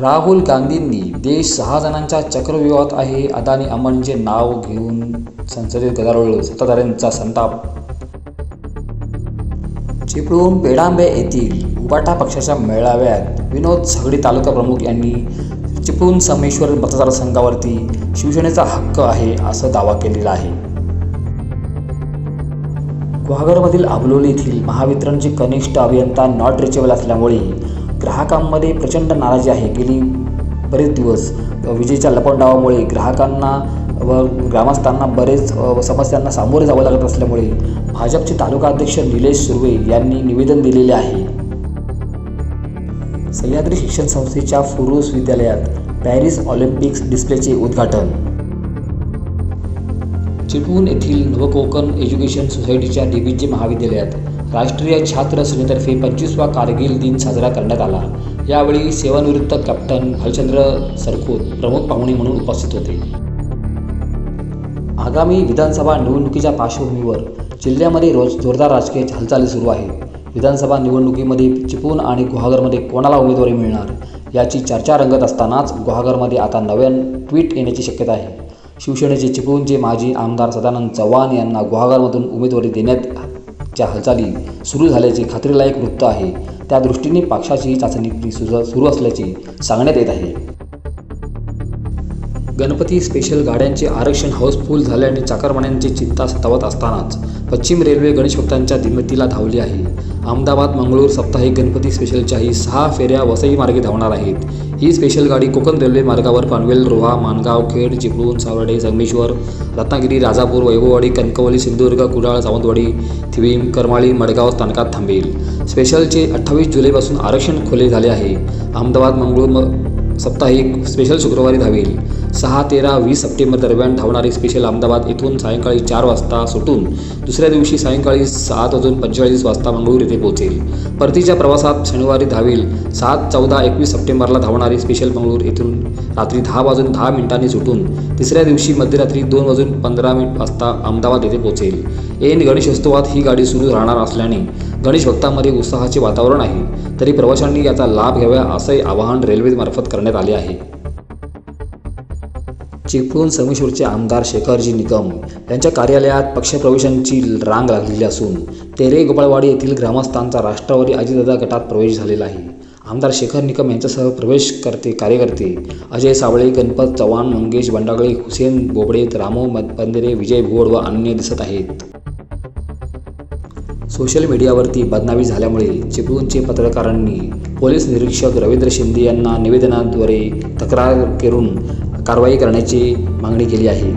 राहुल गांधींनी देश सहा जणांच्या चक्रव्यूहात आहे अदानी अमनचे नाव घेऊन संसदेत गदारोळ सत्ताधाऱ्यांचा संताप. चिपळूण पेडांबे येथील उबाटा पक्षाच्या मेळाव्यात विनोद झगडे तालुका प्रमुख यांनी चिपळूण समेश्वर मतदारसंघावरती शिवसेनेचा हक्क आहे असं दावा केलेला आहे. गुहागरमधील आबलोली येथील महावितरणचे कनिष्ठ अभियंता नॉट रिचेबल असल्यामुळे ग्राहकांमध्ये प्रचंड नाराजी आहे. गेली बरेच दिवस विजेच्या लपंडावामुळे ग्राहकांना व ग्रामस्थांना बरेच समस्यांना सामोरे जावं लागत असल्यामुळे भाजपचे तालुका अध्यक्ष निलेश सुर्वे यांनी निवेदन दिलेले आहे. सह्याद्री शिक्षण संस्थेच्या फुरुस विद्यालयात पॅरिस ऑलिम्पिक्स डिस्प्लेचे उद्घाटन. चिपळूण येथील नवकोकण एज्युकेशन सोसायटीच्या डीबीजे महाविद्यालयात राष्ट्रीय छात्र सेनेतर्फे पंचवीसवा कारगिल दिन साजरा करण्यात आला. यावेळी सेवानिवृत्त कॅप्टन भालचंद्र सरखोत प्रमुख पाहुणे म्हणून उपस्थित होते. आगामी विधानसभा निवडणुकीच्या पार्श्वभूमीवर जिल्ह्यामध्ये रोज जोरदार राजकीय हालचाली सुरू आहे विधानसभा निवडणुकीमध्ये चिपळूण आणि गुहागरमध्ये कोणाला उमेदवारी मिळणार याची चर्चा रंगत असतानाच गुहागरमध्ये आता नव्यान ट्विट येण्याची शक्यता आहे. शिवसेनेचे चिपळूणचे माजी आमदार सदानंद चव्हाण यांना गुहागरमधून उमेदवारी देण्यात च्या हालचाली सुरू झाल्याचे खात्रीलायक वृत्त आहे. त्या दृष्टीने पक्षाची चाचणी सुरू सुरू असल्याचे सांगण्यात येत आहे. गणपती स्पेशल गाड्यांचे आरक्षण हाऊसफुल झाल्याने चाकरमान्यांची चिंता सतावत असतानाच पश्चिम रेल्वे गणेश भक्तांच्या दिमतीला धावली आहे. अहमदाबाद मंगळूर साप्ताहिक गणपती स्पेशलच्याही सहा फेऱ्या वसई मार्गे धावणार आहेत. ही स्पेशल गाडी कोकण रेल्वे मार्गावर पनवेल रोहा माणगाव खेड चिपळूण सावर्डे संगमेश्वर रत्नागिरी राजापूर वैभववाडी कणकवली सिंधुदुर्ग कुडाळ सावंतवाडी थिवीम करमाळी मडगाव स्थानकात थांबेल. स्पेशलचे अठ्ठावीस जुलैपासून आरक्षण खुले झाले आहे. अहमदाबाद मंगळूर म साप्ताहिक स्पेशल शुक्रवारी धावेल. सहा तेरा वीस सप्टेंबर दरम्यान धावणारी स्पेशल अहमदाबाद येथून सायंकाळी चार वाजता सुटून दुसऱ्या दिवशी सायंकाळी सात वाजून पंचेचाळीस वाजता मंगळूर येथे पोहोचेल. परतीच्या प्रवासात शनिवारी धावेल सात चौदा एकवीस सप्टेंबरला धावणारी स्पेशल मंगळूर येथून रात्री दहा वाजून दहा मिनिटांनी सुटून तिसऱ्या दिवशी मध्यरात्री दोन वाजून पंधरा मिनिट वाजता अहमदाबाद येथे पोहोचेल. ऐन गणेशोत्सवात ही गाडी सुरू राहणार असल्याने गणेश भक्तांमध्ये उत्साहाचे वातावरण आहे. तरी प्रवाशांनी याचा लाभ घ्यावा असे आवाहन रेल्वेमार्फत करण्यात आले आहे. चिपळूण संगमेश्वरचे आमदार शेखरजी निकम यांच्या कार्यालयात पक्षप्रवेशांची रांग लागलेली असून तेरे गोपाळवाडी येथील ग्रामस्थांचा राष्ट्रवादी अजितदादा गटात प्रवेश झालेला आहे. आमदार शेखर निकम यांच्यासह प्रवेश करते कार्यकर्ते अजय सावळे गणपत चव्हाण मंगेश बंडागळे हुसेन बोबडे रामो बंदेरे विजय भोड व अन्य दिसत आहेत. सोशल मीडियावरती बदनामी झाल्यामुळे चिपळूणचे पत्रकारांनी पोलीस निरीक्षक रवींद्र शिंदे यांना निवेदनाद्वारे तक्रार करून कारवाई करण्याची मागणी केली आहे.